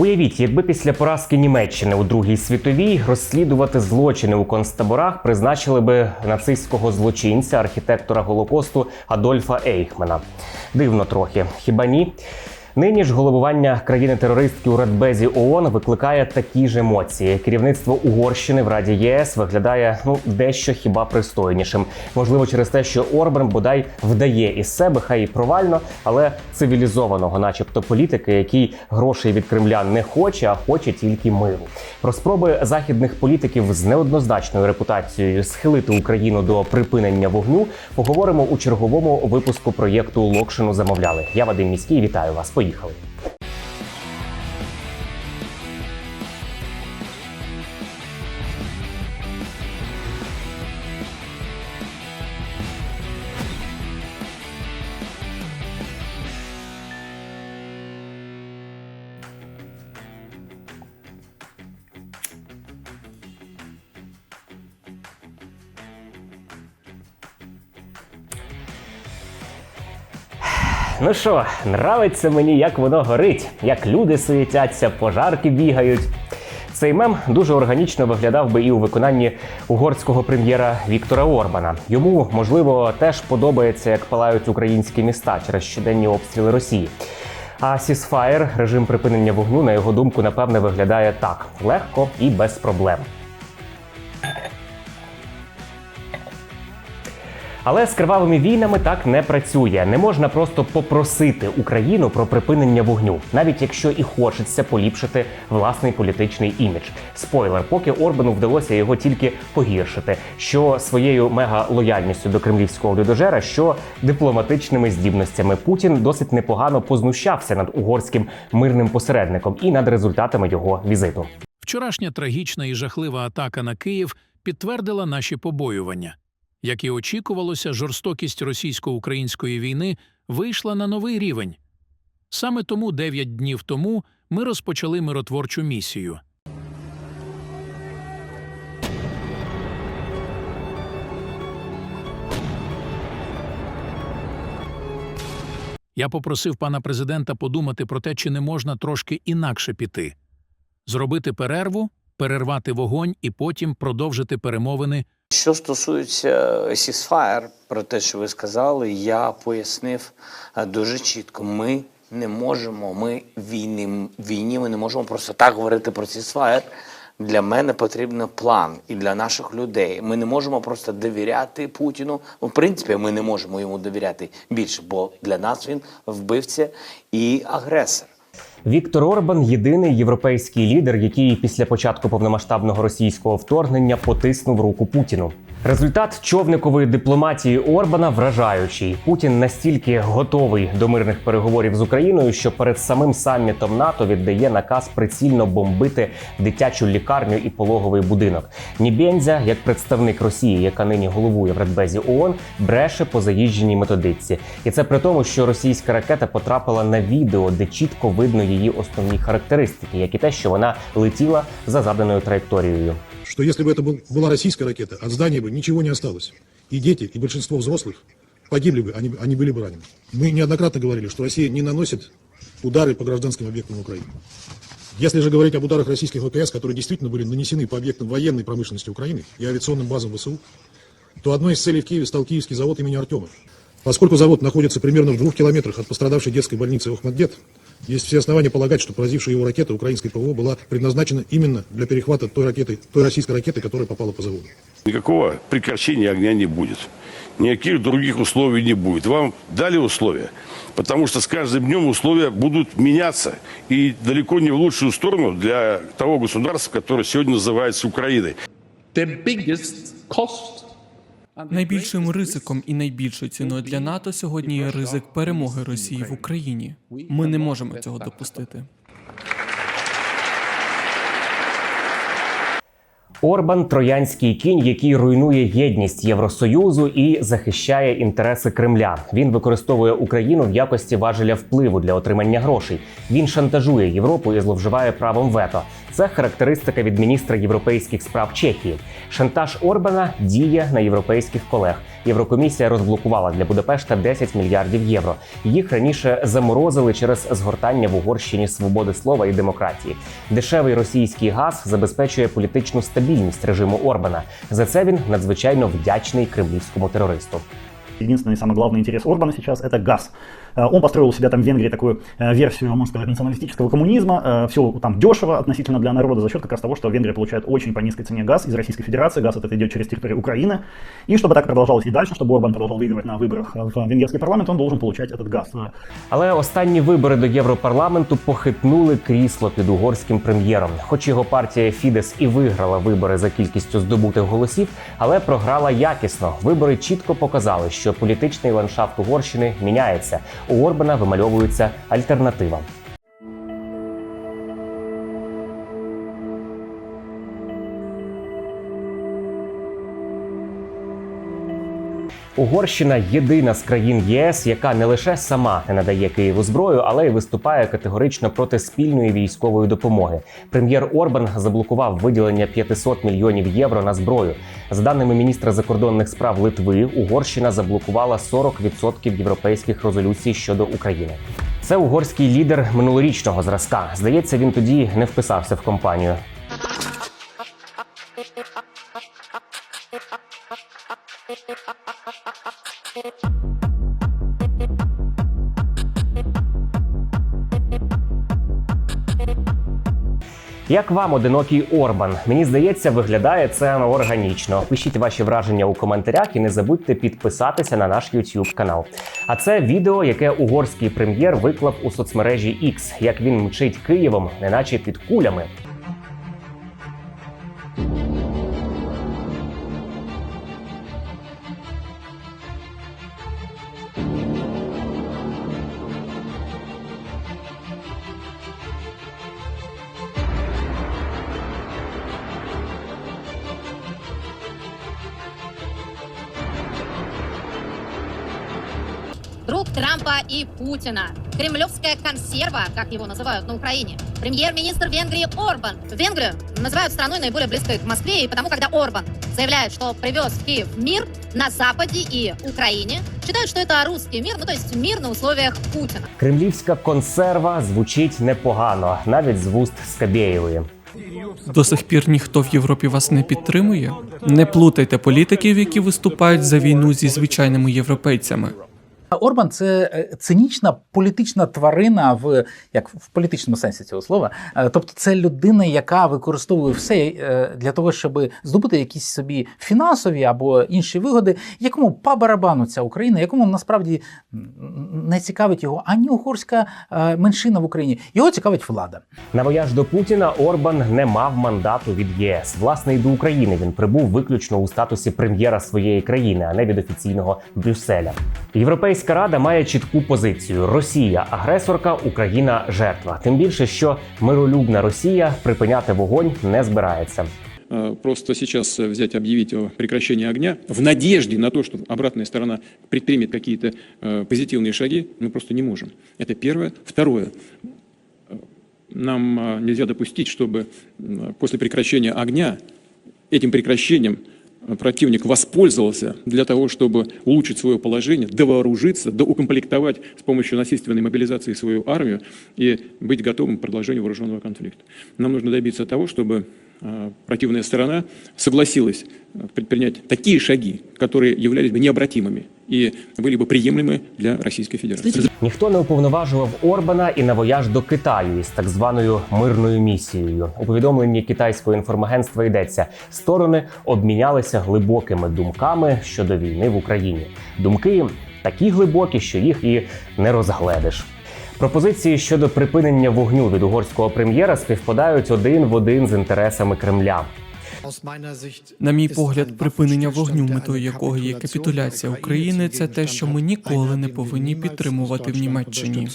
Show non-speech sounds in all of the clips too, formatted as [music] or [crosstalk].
Уявіть, якби після поразки Німеччини у Другій світовій розслідувати злочини у концтаборах призначили би нацистського злочинця, архітектора Голокосту Адольфа Ейхмана. Дивно трохи, хіба ні? Нині ж головування країни-терористки у Радбезі ООН викликає такі ж емоції. Керівництво Угорщини в Раді ЄС виглядає ну дещо хіба пристойнішим. Можливо, через те, що Орбан бодай вдає із себе, хай і провально, але цивілізованого, начебто, політики, який грошей від Кремля не хоче, а хоче тільки миру. Про спроби західних політиків з неоднозначною репутацією схилити Україну до припинення вогню поговоримо у черговому випуску проєкту Локшину замовляли. Я Вадим Міський, вітаю вас. Поїхали. Поїхали. Ну що, нравиться мені, як воно горить, як люди суетяться, пожарки бігають. Цей мем дуже органічно виглядав би і у виконанні угорського прем'єра Віктора Орбана. Йому, можливо, теж подобається, як палають українські міста через щоденні обстріли Росії. А сісфаєр, режим припинення вогню, на його думку, напевне, виглядає так: легко і без проблем. Але з кривавими війнами так не працює. Не можна просто попросити Україну про припинення вогню, навіть якщо і хочеться поліпшити власний політичний імідж. Спойлер, поки Орбану вдалося його тільки погіршити, що своєю мега-лояльністю до кремлівського людожера, що дипломатичними здібностями Путін досить непогано познущався над угорським мирним посередником і над результатами його візиту. Вчорашня трагічна і жахлива атака на Київ підтвердила наші побоювання. Як і очікувалося, жорстокість російсько-української війни вийшла на новий рівень. Саме тому дев'ять днів тому ми розпочали миротворчу місію. Я попросив пана президента подумати про те, чи не можна трошки інакше піти, зробити перерву, перервати вогонь і потім продовжити перемовини Що стосується Сісфаєр, про те, що ви сказали, я пояснив е, дуже чітко. Ми не можемо, ми в війні, в війні ми не можемо просто так говорити про Сісфаєр. Для мене потрібен план і для наших людей. Ми не можемо просто довіряти Путіну. В принципі, ми не можемо йому довіряти більше, бо для нас він вбивця і агресор. Віктор Орбан єдиний європейський лідер, який після початку повномасштабного російського вторгнення потиснув руку Путіну. Результат човникової дипломатії Орбана вражаючий. Путін настільки готовий до мирних переговорів з Україною, що перед самим самітом НАТО віддає наказ прицільно бомбити дитячу лікарню і пологовий будинок. Нібензя, як представник Росії, яка нині головує в Радбезі ООН, бреше по заїждженій методичці. І це при тому, що російська ракета потрапила на відео, де чітко видно її основні характеристики, як і те, що вона летіла за заданою траєкторією. Что если бы это был- была российская ракета, от здания бы ничего не осталось. И дети, и большинство взрослых погибли бы, они, они были бы ранены. Мы неоднократно говорили, что Россия не наносит удары по гражданским объектам Украины. Если же говорить об ударах российских ВКС, которые действительно были нанесены по объектам военной промышленности Украины и авиационным базам ВСУ, то одной из целей в Киеве стал киевский завод имени Артема. Поскольку завод находится примерно в двух километрах от пострадавшей детской больницы Охмаддет, есть все основания полагать, что поразившая его ракета украинской ПВО была предназначена именно для перехвата той, ракеты, той российской ракеты, которая попала по заводу. Никакого прекращения огня не будет. Никаких других условий не будет. Вам дали условия, потому что с каждым днем условия будут меняться. И далеко не в лучшую сторону для того государства, которое сегодня называется Украиной. the biggest cost Найбільшим ризиком і найбільшою ціною для НАТО сьогодні є ризик перемоги Росії в Україні. Ми не можемо цього допустити. Орбан троянський кінь, який руйнує єдність Євросоюзу і захищає інтереси Кремля. Він використовує Україну в якості важеля впливу для отримання грошей. Він шантажує Європу і зловживає правом вето. Це характеристика від міністра європейських справ Чехії. Шантаж Орбана діє на європейських колег. Єврокомісія розблокувала для Будапешта 10 мільярдів євро. Їх раніше заморозили через згортання в Угорщині свободи слова і демократії. Дешевий російський газ забезпечує політичну стабільність режиму Орбана. За це він надзвичайно вдячний кремлівському терористу. Единственный и самый главный интерес Орбана сейчас это газ. Э, Он построил у себя там в Венгрии такую э, версию, можно сказать, националистического коммунизма. Все там дешево относительно для народа за счет как раз того, что Венгрия получает очень по низкой цене газ из Российской Федерации. Газ этот идет через территорию Украины. И чтобы так продолжалось и дальше, чтобы Орбан продолжал выигрывать на выборах в венгерский парламент, он должен получать этот газ. Э, Але останні вибори до Європарламенту похитнули крісло під угорським прем'єром. Хоч його партія Фідес і виграла вибори за кількістю здобутих голосів, але програла якісно. Вибори чітко показали, що політичний ландшафт Угорщини міняється. У Орбана вимальовується альтернатива. Угорщина єдина з країн ЄС, яка не лише сама не надає Києву зброю, але й виступає категорично проти спільної військової допомоги. Прем'єр Орбан заблокував виділення 500 мільйонів євро на зброю. За даними міністра закордонних справ Литви, Угорщина заблокувала 40% європейських резолюцій щодо України. Це угорський лідер минулорічного зразка. Здається, він тоді не вписався в компанію. Як вам одинокий Орбан? Мені здається, виглядає це органічно. Пишіть ваші враження у коментарях і не забудьте підписатися на наш YouTube канал. А це відео, яке угорський прем'єр виклав у соцмережі X, як він мчить Києвом, неначе під кулями. Трампа и Путина. Кремлевская консерва, как его называют на Украине. Премьер-министр Венгрии Орбан. Венгрию называют страной наиболее близкой к Москве, и потому, когда Орбан заявляет, что привез в Киев мир на Западе и Украине, считают, что это русский мир, ну то есть мир на условиях Путина. Кремлівська консерва звучить непогано, навіть з вуст Скабєєвої. До сих пір ніхто в Європі вас не підтримує. Не плутайте політиків, які виступають за війну зі звичайними європейцями. Орбан це е, цинічна політична тварина в як в політичному сенсі цього слова. Е, Тобто, це людина, яка використовує все е, для того, щоб здобути якісь собі фінансові або інші вигоди, якому по барабану ця Україна, якому насправді не цікавить його ані угорська меншина в Україні. Його цікавить влада. На вояж до Путіна Орбан не мав мандату від єС. Власне, і до України він прибув виключно у статусі прем'єра своєї країни, а не від офіційного Брюсселя. Європейська рада має чітку позицію: Росія агресорка, Україна жертва. Тим більше, що миролюбна Росія припиняти вогонь не збирається. Э, просто сейчас э, взять, объявить о прекращении огня в надежде на то, что обратная сторона предпримет какие-то э, позитивные шаги, мы просто не можем. Это первое. Второе. Э, Нам э, нельзя допустить, чтобы м, после прекращения огня этим прекращением э, противник воспользовался для того, чтобы улучшить свое положение, довооружиться, доукомплектовать с помощью насильственной мобилизации свою армию и быть готовым к продолжению вооруженного конфликта. Нам нужно добиться того, чтобы противная сторона согласилась э, предпринять такие шаги, которые являлись бы необратимыми и были бы приемлемы для Российской Федерации. Ніхто не уповноважував Орбана і на вояж до Китаю із так званою мирною місією. У повідомленні китайського інформагентства йдеться: сторони обмінялися глибокими думками щодо війни в Україні. Думки такі глибокі, що їх і не розгледиш. Пропозиції щодо припинення вогню від угорського прем'єра співпадають один в один з інтересами Кремля. На мій погляд, припинення вогню, метою якого є капітуляція України, це те, що ми ніколи не повинні підтримувати в Німеччині.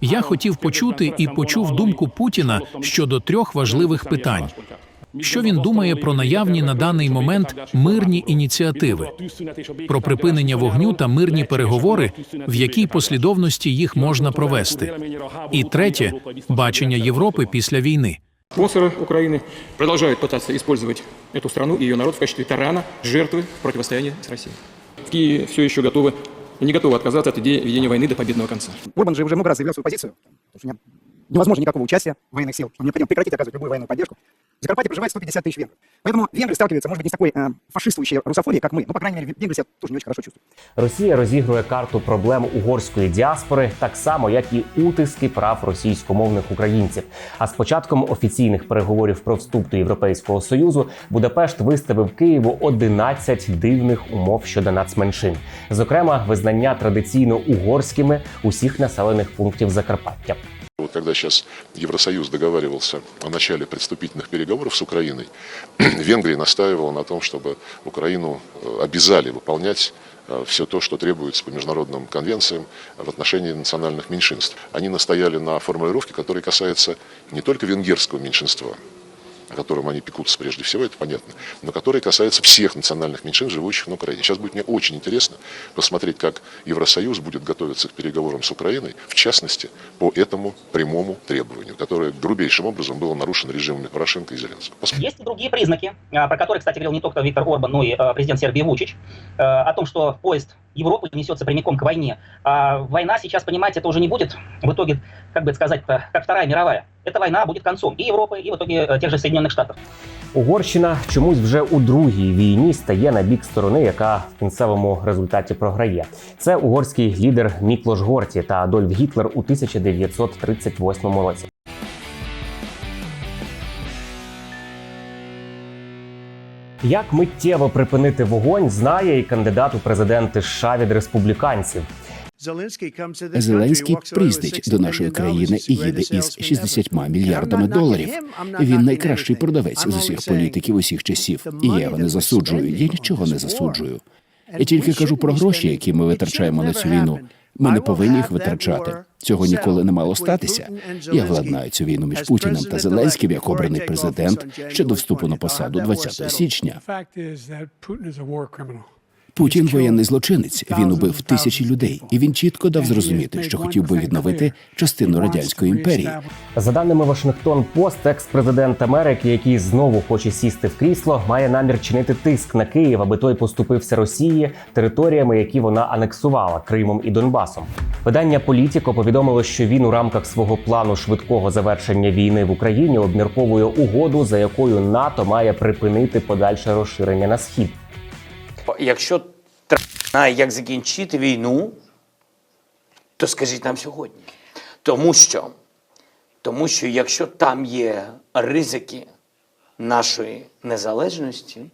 Я хотів почути і почув думку Путіна щодо трьох важливих питань. Що він думає про наявні на даний момент мирні ініціативи, про припинення вогню та мирні переговори, в якій послідовності їх можна провести, і третє бачення Європи після війни. Спонсоры Украины продолжают пытаться использовать эту страну и ее народ в качестве тарана, жертвы противостояния с Россией. В Киеве все еще готовы и не готовы отказаться от идеи ведения войны до победного конца. Орбан же уже много раз заявлял свою позицию, потому что не- невозможно никакого участия военных сил, что необходимо прекратить оказывать любую военную поддержку. В Закарпатье проживает 150 тысяч венгров. Поэтому венгры сталкиваются, может быть, не с такой э, фашистующей русофобией, как мы, но, по крайней мере, венгры себя тоже не очень хорошо чувствуют. Росія розігрує карту проблем угорської діаспори так само, як і утиски прав російськомовних українців. А з початком офіційних переговорів про вступ до Європейського союзу Будапешт виставив Києву 11 дивних умов щодо нацменшин, зокрема, визнання традиційно угорськими усіх населених пунктів Закарпаття. Вот когда сейчас Евросоюз договаривался о начале предступительных переговоров с Украиной, [clears throat] Венгрия настаивала на том, чтобы Украину э, обязали выполнять все то, что требуется по международным конвенциям в отношении национальных меньшинств. Они настояли на формулировке, которая касается не только венгерского меньшинства, о котором они пекутся прежде всего, это понятно, но который касается всех национальных меньшинств, живущих на Украине. Сейчас будет мне очень интересно посмотреть, как Евросоюз будет готовиться к переговорам с Украиной, в частности, по этому прямому требованию, которое грубейшим образом было нарушено режимами Порошенко и Зеленского. Посмотрим. Есть и другие признаки, а, про которые, кстати, говорил не только Виктор Орбан, но и а, президент Сербии Вучич, а, о том, что поезд Европы несется прямиком к войне. А война сейчас, понимаете, это уже не будет в итоге, как бы это сказать-то, как Вторая мировая. Эта война будет концом и Европы, и в итоге э, тех же Соединенных Штатов. Угорщина чомусь вже у другій війні стає на бік сторони, яка в кінцевому результаті програє. Це угорський лідер Міклош Горті та Адольф Гітлер у 1938 році. Як миттєво припинити вогонь, знає і кандидат у президенти США від республіканців. Зеленський приїздить до нашої країни і їде із 60 мільярдами доларів. Він найкращий продавець з усіх політиків усіх часів. І я його не засуджую. Я нічого не засуджую. Я тільки кажу про гроші, які ми витрачаємо на цю війну. Ми не повинні їх витрачати. Цього ніколи не мало статися. Я владнаю цю війну між Путіним та Зеленським як обраний президент ще до вступу на посаду 20 січня. Путін воєнний злочинець. Він убив тисячі людей, і він чітко дав зрозуміти, що хотів би відновити частину радянської імперії. За даними Вашингтон Пост, екс-президент Америки, який знову хоче сісти в крісло, має намір чинити тиск на Київ, аби той поступився Росії територіями, які вона анексувала Кримом і Донбасом. Видання Політіко повідомило, що він у рамках свого плану швидкого завершення війни в Україні обмірковує угоду, за якою НАТО має припинити подальше розширення на схід. Якщо знає, як закінчити війну, то скажіть нам сьогодні. Тому що, тому що якщо там є ризики нашої незалежності,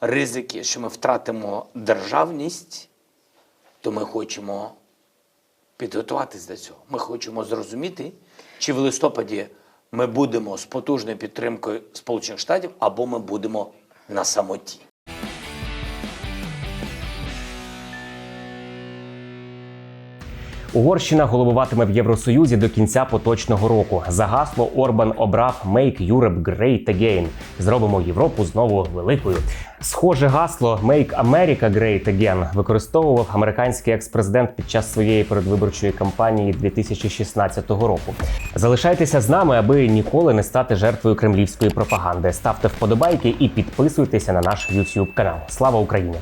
ризики, що ми втратимо державність, то ми хочемо підготуватись до цього. Ми хочемо зрозуміти, чи в листопаді ми будемо з потужною підтримкою Сполучених Штатів, або ми будемо на самоті. Угорщина головуватиме в Євросоюзі до кінця поточного року. За гасло Орбан обрав «Make Europe Great Again» – зробимо Європу знову великою. Схоже гасло «Make America Great Again» використовував американський експрезидент під час своєї передвиборчої кампанії 2016 року. Залишайтеся з нами, аби ніколи не стати жертвою кремлівської пропаганди. Ставте вподобайки і підписуйтеся на наш YouTube канал. Слава Україні!